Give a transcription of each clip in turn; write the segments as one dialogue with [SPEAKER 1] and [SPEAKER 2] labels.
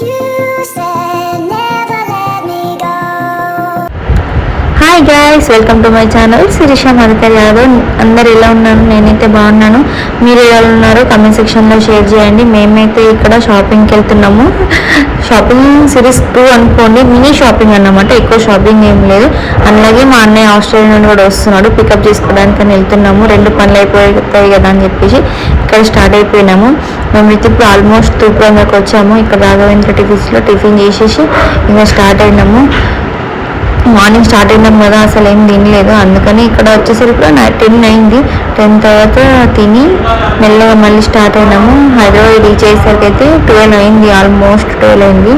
[SPEAKER 1] You said hi guys welcome to my channel Sirisha Madakar Yadav అందరు ఎలా ఉన్నారు? నేనైతే బాగున్నాను. మీరు ఎలా ఉన్నారు? కమెంట్ సెక్షన్లో షేర్ చేయండి. మేమైతే ఇక్కడ షాపింగ్కి వెళ్తున్నాము. షాపింగ్ సిరీస్ టూ అనుకోండి. మినీ షాపింగ్ అన్నమాట. ఎక్కువ షాపింగ్ ఏం లేదు. అలాగే మా అన్నయ్య ఆస్ట్రేలియా నుండి కూడా వస్తున్నాడు. పికప్ చేసుకోవడానికి వెళ్తున్నాము. రెండు పనులు అయిపోతాయి కదా అని చెప్పేసి ఇక్కడ స్టార్ట్ అయిపోయినాము. మేమైతే ఇప్పుడు ఆల్మోస్ట్ తూపురంలోకి వచ్చాము. ఇక్కడ రాఘవేంద్ర టిఫిన్స్లో టిఫిన్ చేసేసి ఇంకా స్టార్ట్ అయినాము. మార్నింగ్ స్టార్ట్ అయినాం కదా అసలు ఏం తినలేదు. అందుకని ఇక్కడ వచ్చేసరికి టెన్ అయింది. టెన్ తర్వాత తిని మెల్లగా మళ్ళీ స్టార్ట్ అయినాము. హైదరాబాద్ రీచ్ అయ్యేసరికి అయితే ట్వెల్వ్ అయింది ఆల్మోస్ట్ ట్వెల్వ్ అయింది.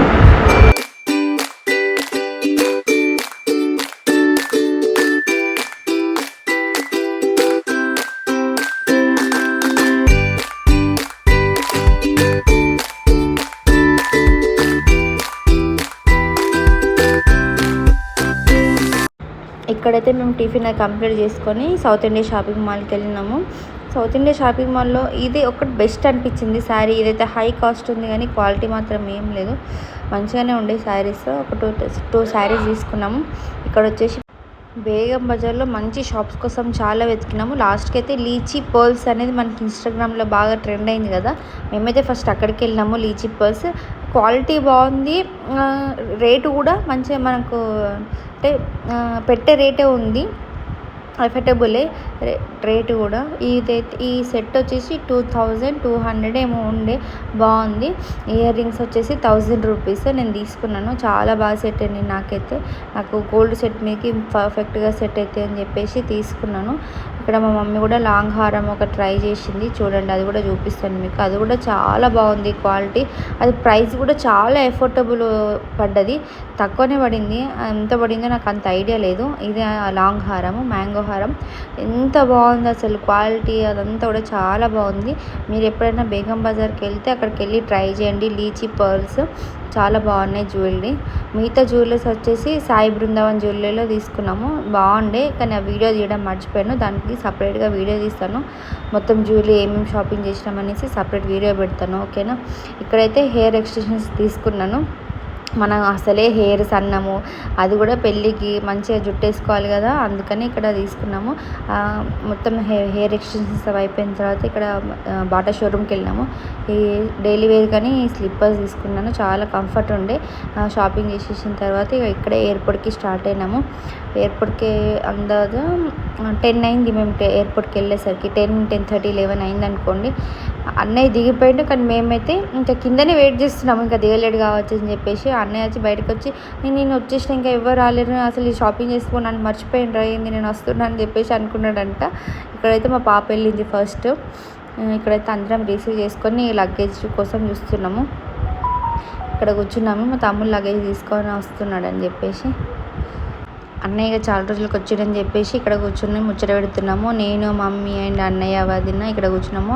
[SPEAKER 1] ఇక్కడైతే మేము టిఫిన్ అది కంప్లీట్ చేసుకొని సౌత్ ఇండియా షాపింగ్ మాల్కి వెళ్ళినాము. సౌత్ ఇండియా షాపింగ్ మాల్లో ఇది ఒకటి బెస్ట్ అనిపించింది శారీ. ఇదైతే హై కాస్ట్ ఉంది కానీ క్వాలిటీ మాత్రం ఏం లేదు. మంచిగానే ఉండే శారీస్. ఒక టూ టూ శారీస్ తీసుకున్నాము. ఇక్కడ వచ్చేసి బేగం బజార్లో మంచి షాప్స్ కోసం చాలా వెతికినాము. లాస్ట్కి అయితే లీచీ పర్ల్స్ అనేది మనకి ఇన్స్టాగ్రామ్లో బాగా ట్రెండ్ అయింది కదా. మేమైతే ఫస్ట్ అక్కడికి వెళ్ళినాము లీచీ పర్ల్స్. క్వాలిటీ బాగుంది. రేటు కూడా మంచిగా మనకు అంటే పెట్టే రేటే ఉంది. అఫోర్డబులే రేటు కూడా. ఇదైతే ఈ సెట్ వచ్చేసి టూ థౌజండ్ టూ హండ్రెడ్ ఏమో ఉండే. బాగుంది. ఇయర్ రింగ్స్ వచ్చేసి థౌజండ్ రూపీస్ నేను తీసుకున్నాను. చాలా బాగా సెట్ అయింది నాకైతే. నాకు గోల్డ్ సెట్ మీదకి పర్ఫెక్ట్గా సెట్ అవుతాయి అని చెప్పేసి తీసుకున్నాను. ఇక్కడ మా మమ్మీ కూడా లాంగ్ హారం ఒక ట్రై చేసింది. చూడండి అది కూడా చూపిస్తాను మీకు. అది కూడా చాలా బాగుంది క్వాలిటీ. అది ప్రైస్ కూడా చాలా ఎఫోర్డబుల్ పడ్డది. తక్కువనే పడింది. ఎంత పడిందో నాకు అంత ఐడియా లేదు. ఇది ఆ లాంగ్ హారం మ్యాంగో హారం. ఎంత బాగుంది అసలు క్వాలిటీ అదంతా కూడా చాలా బాగుంది. మీరు ఎప్పుడైనా బేగం బజార్కి వెళ్తే అక్కడికి వెళ్ళి ట్రై చేయండి. Lichi Pearls. చాలా బాగున్నాయి జ్యువెలరీ. మిగతా జ్యువెలర్స్ వచ్చేసి సాయి బృందావన్ జ్యువెలరీలో తీసుకున్నాము. బాగుండే కానీ ఆ వీడియో తీయడం మర్చిపోయాను. దానికి సపరేట్గా వీడియో తీస్తాను. మొత్తం జ్యువెలరీ ఏమేమి షాపింగ్ చేసినామనేసి సపరేట్ వీడియో పెడతాను. ఓకేనా? ఇక్కడైతే హెయిర్ ఎక్స్టెన్షన్స్ తీసుకున్నాను. మనం అసలే హెయిర్ సన్నము అది కూడా పెళ్ళికి మంచిగా జుట్టు వేసుకోవాలి కదా అందుకని ఇక్కడ తీసుకున్నాము. మొత్తం హెయిర్ ఎక్స్టెన్షన్స్ అవి అయిపోయిన తర్వాత ఇక్కడ బాటా షోరూమ్కి వెళ్ళినాము. ఈ డైలీ వేర్ కానీ స్లిప్పర్స్ తీసుకున్నాను చాలా కంఫర్ట్ ఉండే. షాపింగ్ చేసేసిన తర్వాత ఇక్కడే ఎయిర్పోర్ట్కి స్టార్ట్ అయినాము. ఎయిర్పోర్ట్కి అందాజ టెన్ అయింది మేము ఎయిర్పోర్ట్కి వెళ్ళేసరికి. టెన్ టెన్ థర్టీ లెవెన్ అయింది అనుకోండి. అన్నయ్య దిగిపోయిండు కానీ మేమైతే ఇంకా కిందనే వెయిట్ చేస్తున్నాము ఇంకా దిగలేడు కావచ్చు అని చెప్పేసి అన్నయ్య వచ్చి బయటకు వచ్చి "నేను- నేను వచ్చేసిన ఇంకా ఎవరు రాలేరు అసలు ఈ షాపింగ్ చేసుకో నన్ను మర్చిపోయిన ఏంది నేను వస్తున్నా అని చెప్పేసి అనుకున్నాడంట. ఇక్కడైతే మా పాప వెళ్ళింది ఫస్ట్ ఇక్కడైతే అందరం రిసీవ్ చేసుకొని లగేజ్ కోసం చూస్తున్నాము. ఇక్కడ కూర్చున్నాము. మా తమ్ముడు లగేజ్ తీసుకొని వస్తున్నాడని చెప్పేసి. అన్నయ్య చాలా రోజులకు వచ్చాడని చెప్పేసి ఇక్కడ కూర్చుని ముచ్చట పెడుతున్నాము. నేను మమ్మీ అండ్ అన్నయ్య వదిన ఇక్కడ కూర్చున్నాము.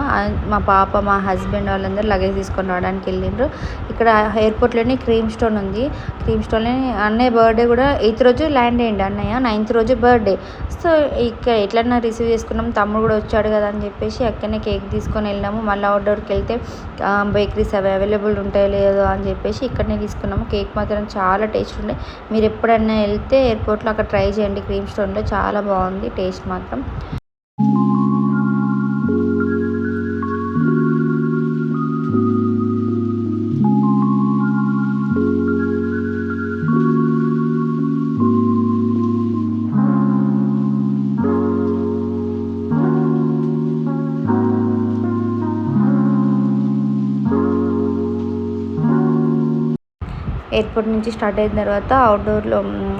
[SPEAKER 1] మా పాప మా హస్బెండ్ వాళ్ళందరూ లగేజ్ తీసుకొని రావడానికి వెళ్ళిండ్రు. ఇక్కడ ఎయిర్పోర్ట్లోనే క్రీమ్ స్టోన్ ఉంది. క్రీమ్ స్టోన్లో అన్నయ్య బర్త్డే కూడా ఎయిత్ రోజు ల్యాండ్ అయ్యింది అన్నయ్య. నైన్త్ రోజు బర్త్డే. సో ఇక్కడ ఎట్లన్నా రిసీవ్ చేసుకున్నాం. తమ్ముడు కూడా వచ్చాడు కదా అని చెప్పేసి అక్కడనే కేక్ తీసుకొని వెళ్ళినాము. మళ్ళీ అవుట్డోర్కి వెళ్తే బేకరీస్ అవి అవైలబుల్ ఉంటాయో లేదో అని చెప్పేసి ఇక్కడనే తీసుకున్నాము. కేక్ మాత్రం చాలా టేస్ట్ ఉండే. మీరు ఎప్పుడైనా వెళ్తే ఎయిర్పోర్ట్లో అక్కడ ట్రై చేయండి. క్రీమ్ స్టోన్లో చాలా బాగుంది. టేస్ట్ మాత్రం ఎయిర్పోర్ట్ నుంచి స్టార్ట్ అయిన తర్వాత అవుట్డోర్లో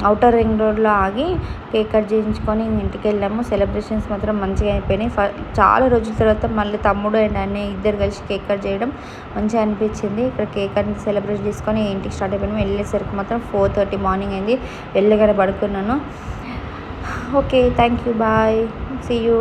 [SPEAKER 1] అవుటర్ రింగ్ రోడ్లో ఆగి కేక్ కట్ చేయించుకొని ఇంటికి వెళ్ళాము. సెలబ్రేషన్స్ మాత్రం మంచిగా అయిపోయినాయి. ఫ చాలా రోజుల తర్వాత మళ్ళీ తమ్ముడు అండ్ అన్నయ్య ఇద్దరు కలిసి కేక్ కట్ చేయడం మంచిగా అనిపించింది. ఇక్కడ కేక్ అనేది సెలబ్రేట్ చేసుకొని ఇంటికి స్టార్ట్ అయిపోయినాము వెళ్ళేసరికి మాత్రం ఫోర్ థర్టీ మార్నింగ్ అయింది. వెళ్ళగానే పడుకున్నాను. Okay thank you bye see you